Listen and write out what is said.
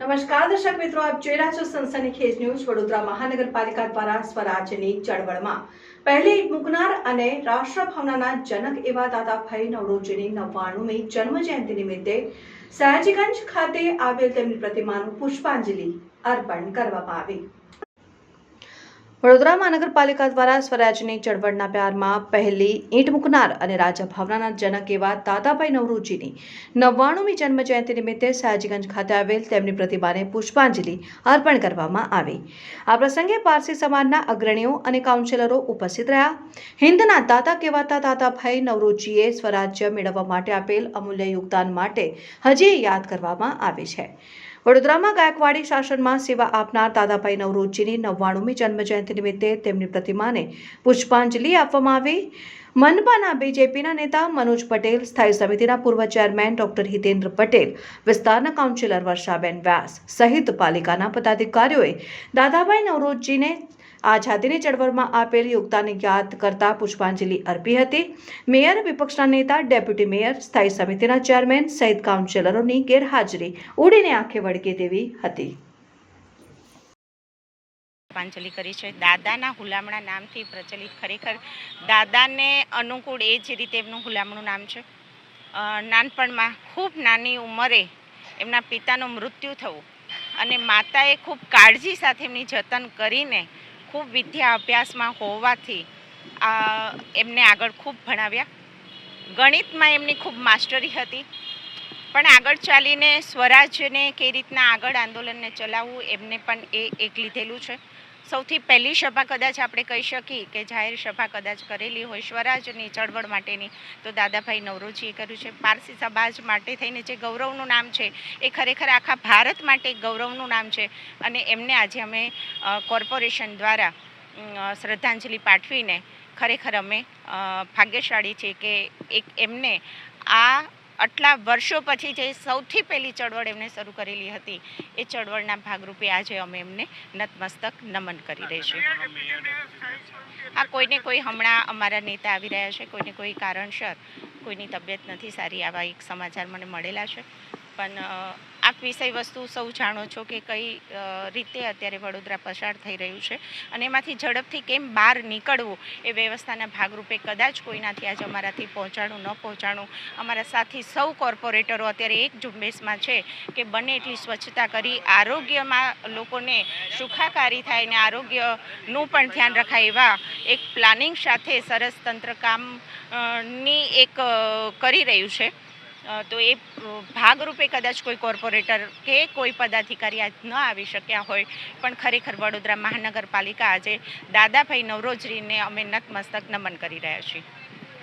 નમસ્કાર, દર્શક મિત્રો, આપ જોઈ રહ્યા છો સનસની ન્યૂઝ વડોદરા મહાનગરપાલિકા દ્વારા સ્વરાજ્યની ચળવળમાં. પહેલી મુકનાર અને રાષ્ટ્રભાવનાના જનક એવા દાદાભાઈ નવરોજીની નવ્વાણુમી જન્મ જયંતિ નિમિત્તે સયાજીગંજ ખાતે આવેલ તેમની પ્રતિમાનું પુષ્પાંજલિ અર્પણ કરવામાં આવી. વડોદરા મહાનગરપાલિકા દ્વારા સ્વરાજ્યની ચળવળના પ્યારમાં પહેલી ઈંટ મૂકનાર અને રાજા ભાવનાના જનક એવા તાતાભાઈ નવરૂજીની નવ્વાણુમી જન્મ જયંતિ નિમિત્તે સયાજીગંજ ખાતે આવેલ તેમની પ્રતિમાને પુષ્પાંજલિ અર્પણ કરવામાં આવી. આ પ્રસંગે પારસી સમાજના અગ્રણીઓ અને કાઉન્સિલરો ઉપસ્થિત રહ્યા. હિન્દના દાતા કહેવાતા તાતાભાઈ નવરૂજીએ સ્વરાજ્ય મેળવવા માટે આપેલ અમૂલ્ય યોગદાન માટે હજી યાદ કરવામાં આવે છે. વડોદરામાં ગાયકવાડી શાસનમાં સેવા આપનાર દાદાભાઈ નવરોજીની નવ્વાણુમી જન્મજયંતિ નિમિત્તે તેમની પ્રતિમાને પુષ્પાંજલિ આપવામાં આવી. મનપાના બીજેપીના નેતા મનોજ પટેલ, સ્થાયી સમિતિના પૂર્વ ચેરમેન ડોક્ટર હિતેન્દ્ર પટેલ, વિસ્તારના કાઉન્સિલર વર્ષાબેન વ્યાસ સહિત પાલિકાના પદાધિકારીઓએ દાદાભાઈ નવરોજીને આઝાદીની ચળવળમાં આપેલ યોગદાનને યાદ કરતા પુષ્પાંજલિ અર્પી હતી. મેયર વિપક્ષના નેતા, ડેપ્યુટી મેયર, સ્થાયી સમિતિના ચેરમેન સહિત કાઉન્સિલરોની ગેરહાજરી ઉડીને આંખે વળગે તેવી હતી. પુષ્પાંજલિ કરી છે. દાદાના હુલામણા નામથી પ્રચલિત ખરેખર. દાદાને અનુકૂળ એ જ રીતે એમનું હુલામણું નામ છે. નાનપણમાં ખૂબ નાની ઉંમરે એમના પિતાનું મૃત્યુ થવું અને માતાએ ખૂબ કાળજી સાથે એમની જતન કરીને ખૂબ વિદ્યા અભ્યાસમાં હોવાથી એમને આગળ ખૂબ ભણાવ્યા. ગણિતમાં એમની ખૂબ માસ્ટરી હતી, પણ આગળ ચાલીને સ્વરાજ્યને કઈ રીતના આગળ આંદોલનને ચલાવવું એમને પણ એ એક લીધેલું છે. સૌથી પહેલી સભા કદાચ આપણે કહી શકીએ કે જાહેર સભા કદાચ કરેલી હોય, સ્વરાજની ચળવળ માટેની. તો દાદાભાઈ નવરોજીએ કર્યું છે. પારસી સમાજ માટે થઈને જે ગૌરવનું નામ છે, એ ખરેખર આખા ભારત માટે ગૌરવનું નામ છે. અને એમને આજે અમે કોર્પોરેશન દ્વારા શ્રદ્ધાંજલિ પાઠવીને ખરેખર અમે ભાગ્યશાળી છીએ કે એક એમને આ આટલા વર્ષો પછી જે સૌથી પહેલી ચળવળ એમને શરૂ કરેલી હતી, એ ચળવળના ભાગરૂપે આજે અમે એમને નતમસ્તક નમન કરી રહીશું. આ કોઈને કોઈ હમણાં અમારા નેતા આવી રહ્યા છે, કોઈને કોઈ કારણસર કોઈની તબિયત નથી સારી, આવા એક સમાચાર મને મળેલા છે. પણ આપ વિષય વસ્તુ સૌ જાણો છો કે કઈ રીતે અત્યારે વડોદરા પસાર થઈ રહ્યું છે અને એમાંથી ઝડપથી કેમ બહાર નીકળવું એ વ્યવસ્થાના ભાગરૂપે કદાચ કોઈનાથી આજે અમારાથી પહોંચાડું, ન પહોંચાડું. અમારા સાથી સૌ કોર્પોરેટરો અત્યારે એક ઝુંબેશમાં છે કે બને એટલી સ્વચ્છતા કરી, આરોગ્યમાં લોકોને સુખાકારી થાય અને આરોગ્યનું પણ ધ્યાન રખાય એવા એક પ્લાનિંગ સાથે સરસ તંત્ર કામની એક કરી રહ્યું છે. તો એ ભાગરૂપે કદાચ કોઈ કોર્પોરેટર કે કોઈ પદાધિકારી આજ ન આવી શક્યા હોય, પણ ખરેખર વડોદરા મહાનગરપાલિકા આજે દાદાભાઈ નવરોજરીને અમે નતમસ્તક નમન કરી રહ્યા છીએ.